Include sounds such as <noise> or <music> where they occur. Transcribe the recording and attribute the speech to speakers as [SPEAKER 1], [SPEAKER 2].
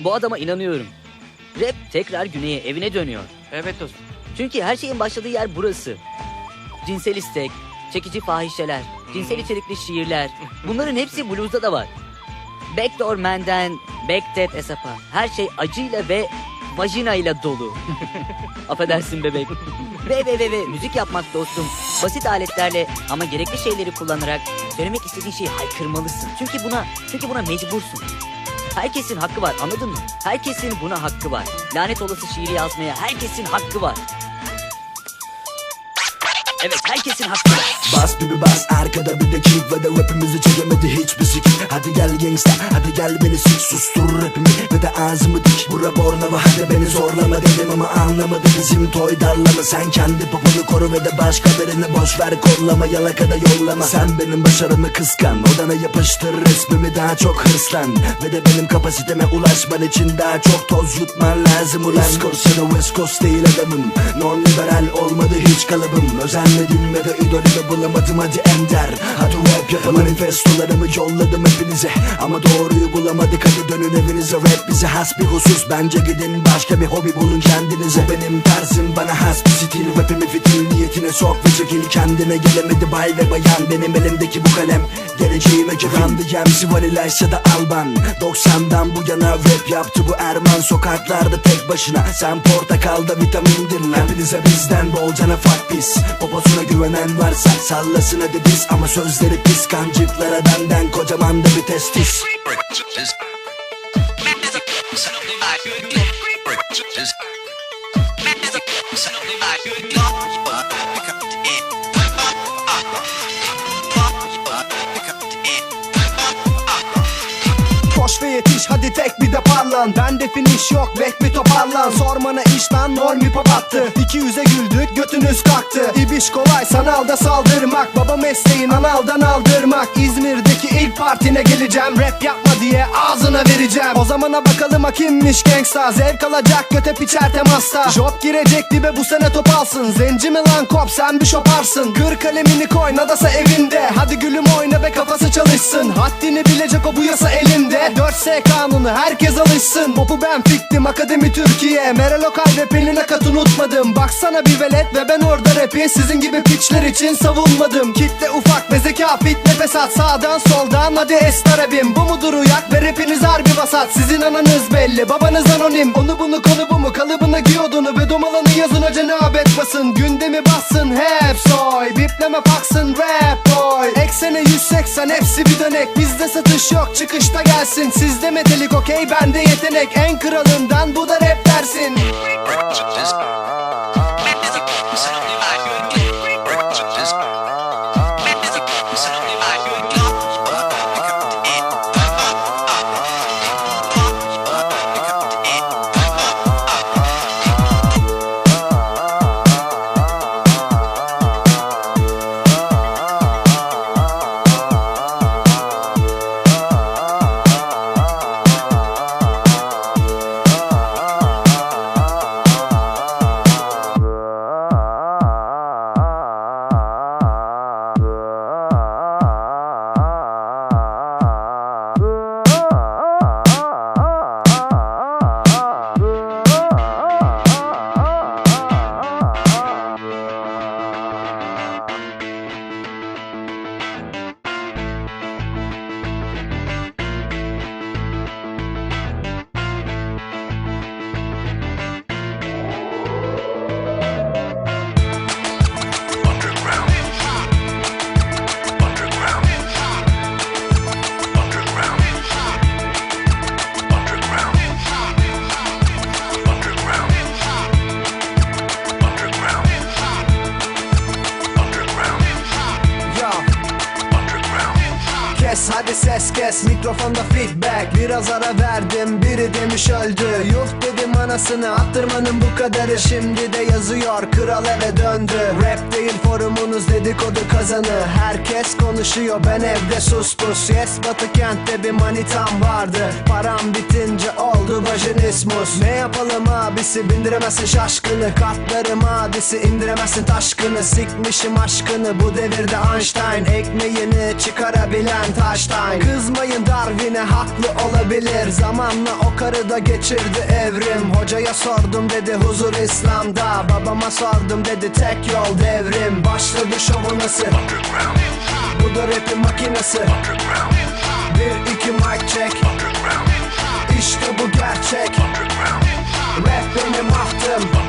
[SPEAKER 1] Bu adama inanıyorum. Rap tekrar güneye evine dönüyor.
[SPEAKER 2] Evet dostum.
[SPEAKER 1] Çünkü her şeyin başladığı yer burası. Cinsel istek, çekici fahişeler, cinsel içerikli şiirler. Bunların hepsi blues'da da var. Backdoor Man'den Backdead Esap'a her şey acıyla ve vajina ile dolu. <laughs> Affedersin bebek. Ve ve ve ve müzik yapmak dostum. Basit aletlerle ama gerekli şeyleri kullanarak söylemek istediğin şeyi haykırmalısın. Çünkü buna çünkü buna mecbursun. Herkesin hakkı var anladın mı? Herkesin buna hakkı var. Lanet olası şiiri yazmaya herkesin hakkı var. Evet herkesin hakkı.
[SPEAKER 3] Bas bir bas arkada bir de kick ve de rapimizi çekemedi hiçbir sik. Hadi gel gangsta hadi gel beni sik. Sustur rapimi ve de ağzımı dik. Bu rap orlama hadi beni zorlama dedim ama anlamadı bizim toy darlama. Sen kendi poponu koru ve de başka birini boş ver kollama yalakada yollama. Sen benim başarımı kıskan odana yapıştır resmimi daha çok hırslan. Ve de benim kapasiteme ulaşman için daha çok toz yutman lazım ulan. East da West Coast değil adamım. Non liberal olmadı hiç kalıbım Özenmedim ve de idolümü bulamadım hadi ender. Hadi rap yapın manifestolarımı yolladım hepinize. Ama doğruyu bulamadık hadi dönün evinize. Rap bize has bir husus. Bence gidin başka bir hobi bulun kendinize. Benim tarzım bana has bir stil. Rapimi fitil niyetine sok ve çekil. Kendine gelemedi bay ve bayan. Benim elimdeki bu kalem geleceğime MC Vanilays ya da Alban. 90'dan bu yana rap yaptı bu Erman. Sokaklarda tek başına. Sen portakalda vitamindin lan Hepinize bizden bolcana fuck pis Poposuna güvenen varsa sallasın hadi diz Ama sözleri pis kancıklara benden kocaman da bir testis.
[SPEAKER 4] Koş bir de parlan Bende finish yok bek toparlan. Sormana iş lan norm hip hop attı. İki yüze güldük götünüz kalktı İbiş kolay sanalda saldırmak. Baba mesleğin analdan aldırmak. İzmir'deki ilk partine geleceğim. Rap yapma diye ağzına vereceğim. O zamana bakalım ha kimmiş gangsta? Zevk alacak göte piçer temasta. Job girecek dibe bu sene top alsın. Zenci mi lan kop sen bir şoparsın. Kır kalemini koy nadasa evinde Gülüm oyna ve kafası çalışsın. Haddini bilecek o bu yasa elinde. 4S kanunu herkes alışsın. Popu ben fiktim akademi Türkiye. Meral Okay ve Pelin Akat unutmadım. Baksana bir velet ve ben orada rapi Sizin gibi piçler için savunmadım. Kitle ufak ve zeka fit nefes at. Sağdan soldan hadi estar abim Bu mudur uyak ve rapiniz harbi vasat. Sizin ananız belli babanız anonim. Onu bunu konu bu mu kalıbına giy odunu Ve domalanı yazın hoca nöbet basın Gündemi bassın hep soy. Bipleme paksın rap boy Eksene 180 hepsi bir dönek. Bizde satış yok çıkışta gelsin. Sizde metalik okey bende yetenek. En kralından bu da rap dersin Kes hadi ses kes. Mikrofonda feedback Biraz ara verdim. Biri demiş öldü. Yuh dedim anasını attırmanın bu kadarı. Şimdi de yazıyor kral eve döndü. Rap değil forumunuz dedikodu kazanı. Herkes konuşuyor ben evde sus pus Yes batı kentte bir manitam vardı. Param bitince oldu Vajinismus Ne yapalım abisi bindiremezsin şaşkını. Katlarım hadisi indiremezsin taşkını. Sikmişim aşkını bu devirde Einstein. Ekmeğini çıkarabilen taştan Kızmayın Darwin'e haklı olabilir. Zamanla o karı da geçirdi evrim. Hocaya sordum dedi huzur İslam'da. Babama sordum dedi tek yol devrim Başladı şovun nasıl? Bu da rapin makinesi. Bir iki mic check. İşte bu gerçek. Rap benim ahtım.